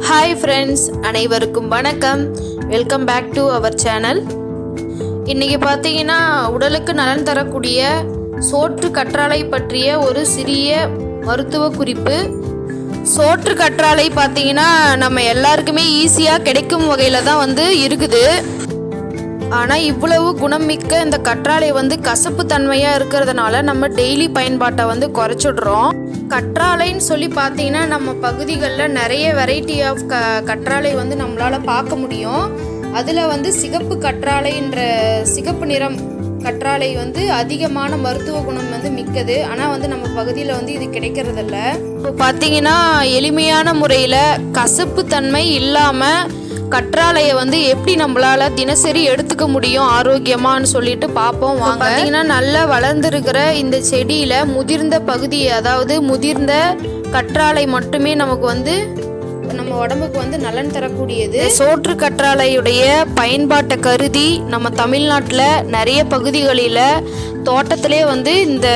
Hi friends அனைவருக்கும் வணக்கம். Welcome back to our channel இன்றைக்கி பார்த்தீங்கன்னா உடலுக்கு நலன் தரக்கூடிய சோற்று கற்றாழை பற்றிய ஒரு சிறிய மருத்துவ குறிப்பு. சோற்று கற்றாழை பார்த்தீங்கன்னா நம்ம எல்லாருக்குமே ஈஸியாக கிடைக்கும் வகையில் தான் வந்து இருக்குது. ஆனால் இவ்வளவு குணமிக்க இந்த கற்றாழை வந்து கசப்பு தன்மையாக இருக்கிறதுனால நம்ம டெய்லி பயன்பாட்டை வந்து குறைச்சிடுறோம். கற்றாழைன்னு சொல்லி பார்த்தீங்கன்னா நம்ம பகுதிகளில் நிறைய வெரைட்டி ஆஃப் க கற்றாழை வந்து நம்மளால் பார்க்க முடியும். அதில் வந்து சிகப்பு கற்றாழைன்ற சிகப்பு நிறம் கற்றாழை வந்து அதிகமான மருத்துவ குணம் வந்து மிக்கது. ஆனால் வந்து நம்ம பகுதியில் வந்து இது கிடைக்கிறதில்ல. இப்போ பார்த்தீங்கன்னா எளிமையான முறையில் கசப்பு தன்மை இல்லாமல் கற்றாழையை வந்து எப்படி நம்மளால தினசரி எடுத்துக்க முடியும் ஆரோக்கியமான்னு சொல்லிட்டு பார்ப்போம் வாங்க. பார்த்தீங்கன்னா நல்லா வளர்ந்துருக்கிற இந்த செடியில முதிர்ந்த பகுதி அதாவது முதிர்ந்த கற்றாழை மட்டுமே நமக்கு வந்து நம்ம உடம்புக்கு வந்து நலன் தரக்கூடியது. சோற்று கற்றாழையுடைய பயன்பாட்டை கருதி நம்ம தமிழ்நாட்டில் நிறைய பகுதிகளில் தோட்டத்திலே வந்து இந்த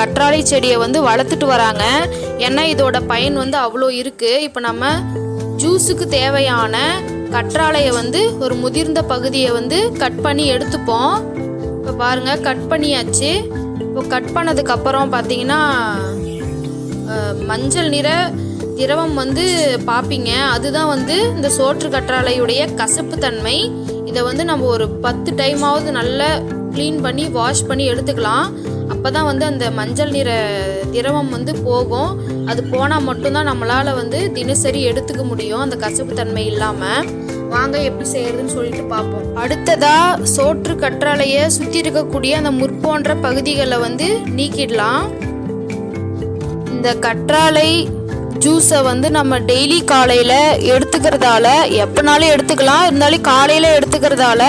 கற்றாழை செடியை வந்து வளர்த்துட்டு வராங்க. ஏன்னா இதோட பயன் வந்து அவ்வளோ இருக்குது இப்போ நம்ம ஜூஸுக்கு தேவையான கற்றாழையை வந்து ஒரு முதிர்ந்த பகுதியை வந்து கட் பண்ணி எடுத்துப்போம். இப்போ பாருங்கள் கட் பண்ணியாச்சு. இப்போ கட் பண்ணதுக்கப்புறம் பார்த்தீங்கன்னா மஞ்சள் நிற திரவம் வந்து பார்ப்பீங்க அதுதான் வந்து இந்த சோற்று கற்றாழையுடைய கசப்பு தன்மை. இதை வந்து நம்ம ஒரு பத்து டைமாவது நல்லா க்ளீன் பண்ணி வாஷ் பண்ணி எடுத்துக்கலாம். அப்போ தான் வந்து அந்த மஞ்சள் நிற திரவம் வந்து போகும். அது போனால் மட்டும்தான் நம்மளால் வந்து தினசரி எடுத்துக்க முடியும். அந்த கசப்பு தன்மை இல்லாமல் வாங்க எப்படி செய்யறதுன்னு சொல்லிட்டு பார்ப்போம். அடுத்ததா சோற்று கற்றாழையை சுற்றி இருக்கக்கூடிய அந்த முற்போன்ற பகுதிகளை வந்து நீக்கிடலாம். இந்த கற்றாழை ஜூஸை வந்து நம்ம டெய்லி காலையில் எடுத்துக்கிறதால எப்போனாலும் எடுத்துக்கலாம். இருந்தாலும் காலையில் எடுத்துக்கிறதால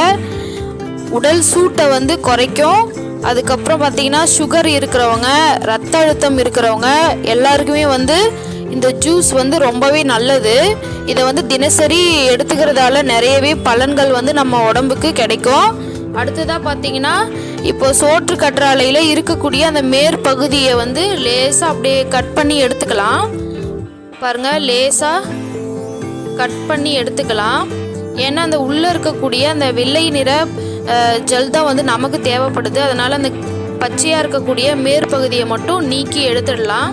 உடல் சூட்டை வந்து குறைக்கும். அதுக்கப்புறம் பார்த்தீங்கன்னா சுகர் இருக்கிறவங்க ரத்த அழுத்தம் இருக்கிறவங்க எல்லாருக்குமே வந்து இந்த ஜூஸ் வந்து ரொம்பவே நல்லது. இதை வந்து தினசரி எடுத்துக்கிறதால நிறையவே பலன்கள் வந்து நம்ம உடம்புக்கு கிடைக்கும். அடுத்ததாக பார்த்தீங்கன்னா இப்போ சோற்று கற்றாழையில் இருக்கக்கூடிய அந்த மேற்பகுதியை வந்து லேசாக அப்படியே கட் பண்ணி எடுத்துக்கலாம். பாருங்கள் லேசாக கட் பண்ணி எடுத்துக்கலாம். ஏன்னா அந்த உள்ளே இருக்கக்கூடிய அந்த வெள்ளை நிற ஜெல் தான் வந்து நமக்கு தேவைப்படுது. அதனால் அந்த பச்சையாக இருக்கக்கூடிய மேற்பகுதியை மட்டும் நீக்கி எடுத்துடலாம்.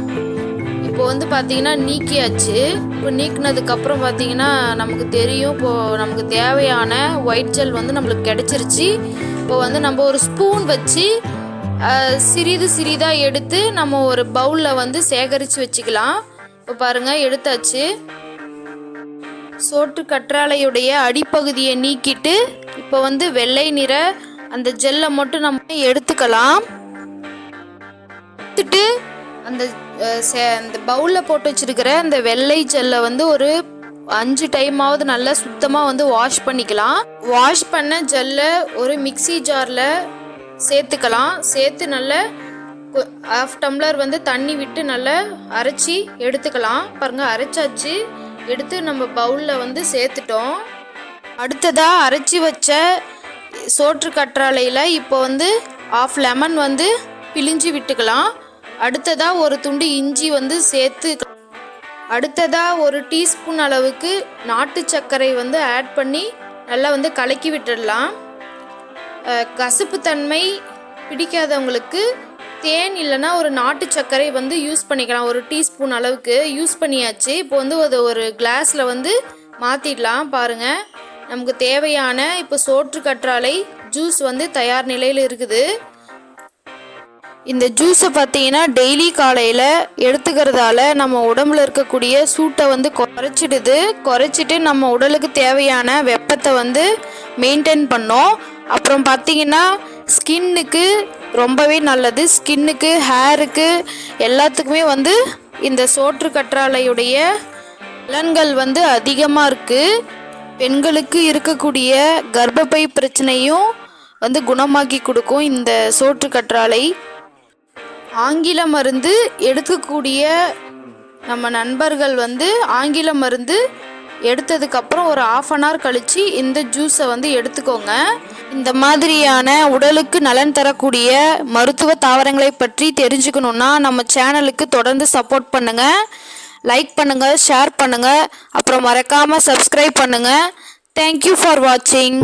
இப்போ வந்து பார்த்திங்கன்னா நீக்கியாச்சு. இப்போ நீக்கினதுக்கப்புறம் பார்த்தீங்கன்னா நமக்கு தெரியும். இப்போது நமக்கு தேவையான ஒயிட் ஜெல் வந்து நம்மளுக்கு கிடச்சிருச்சு. இப்போ வந்து நம்ம ஒரு ஸ்பூன் வச்சு சிறிது சிறிதாக எடுத்து நம்ம ஒரு பவுலில் வந்து சேகரித்து வச்சுக்கலாம். இப்போ பாருங்கள் எடுத்தாச்சு. சோற்று கற்றாழையுடைய அடிப்பகுதியை நீக்கிட்டு இப்போ வந்து வெள்ளை நிற அந்த ஜெல்லை மட்டும் நம்ம எடுத்துக்கலாம். எடுத்துட்டு அந்த சே- அந்த பவுலில் போட்டு வச்சிருக்கிற அந்த வெள்ளை ஜெல்லை வந்து ஒரு அஞ்சு டைமாவது நல்லா சுத்தமாக வந்து வாஷ் பண்ணிக்கலாம். வாஷ் பண்ண ஜெல்லை ஒரு மிக்ஸி ஜாரில் சேர்த்துக்கலாம். சேர்த்து நல்லா ஹாஃப் டம்ளர் வந்து தண்ணி விட்டு நல்லா அரைச்சி எடுத்துக்கலாம். பாருங்கள் அரைச்சாச்சு. எடுத்து நம்ம பவுலில் வந்து சேர்த்துட்டோம். அடுத்ததாக அரைச்சி வச்ச சோற்று கற்றாழையில் இப்போ வந்து ஆஃப் லெமன் வந்து பிழிஞ்சு விட்டுக்கலாம். அடுத்ததாக ஒரு துண்டு இஞ்சி வந்து சேர்த்து அடுத்ததாக ஒரு டீஸ்பூன் அளவுக்கு நாட்டு சர்க்கரை வந்து ஆட் பண்ணி நல்லா வந்து கலக்கி விட்டுடலாம். கசப்பு தன்மை பிடிக்காதவங்களுக்கு தேன் இல்லைன்னா ஒரு நாட்டு சர்க்கரை வந்து யூஸ் பண்ணிக்கலாம். ஒரு டீஸ்பூன் அளவுக்கு யூஸ் பண்ணியாச்சு. இப்போ வந்து அது ஒரு கிளாஸில் வந்து மாற்றிடலாம் பாருங்கள் நமக்கு தேவையான இப்போ சோற்று கற்றாழை ஜூஸ் வந்து தயார் நிலையில் இருக்குது. இந்த ஜூஸை பார்த்தீங்கன்னா டெய்லி காலையில் எடுத்துக்கிறதால நம்ம உடம்புல இருக்கக்கூடிய சூட்டை வந்து குறைச்சிடுது. குறைச்சிட்டு நம்ம உடலுக்கு தேவையான வெப்பத்தை வந்து மெயின்டைன் பண்ணோம். அப்புறம் பார்த்தீங்கன்னா ஸ்கின்னுக்கு ரொம்பவே நல்லது. ஸ்கின்னுக்கு ஹேருக்கு எல்லாத்துக்குமே வந்து இந்த சோற்று கற்றாழையுடைய பலன்கள் வந்து அதிகமாக இருக்குது பெண்களுக்கு இருக்கக்கூடிய கர்ப்பப்பை பிரச்சனையும் வந்து குணமாக்கி கொடுக்கும் இந்த சோற்று கற்றாழை. ஆங்கில மருந்து எடுக்கக்கூடிய நம்ம நண்பர்கள் வந்து ஆங்கில மருந்து எடுத்ததுக்கப்புறம் ஒரு ஆஃப் அன் ஹவர் கழித்து இந்த ஜூஸை வந்து எடுத்துக்கோங்க. இந்த மாதிரியான உடலுக்கு நலன் தரக்கூடிய மருத்துவ தாவரங்களை பற்றி தெரிஞ்சுக்கணுன்னா நம்ம சேனலுக்கு தொடர்ந்து சப்போர்ட் பண்ணுங்கள் லைக் பண்ணுங்கள் ஷேர் பண்ணுங்கள் அப்புறம் மறக்காமல் சப்ஸ்கிரைப் பண்ணுங்கள் தேங்க்யூ ஃபார் வாட்சிங்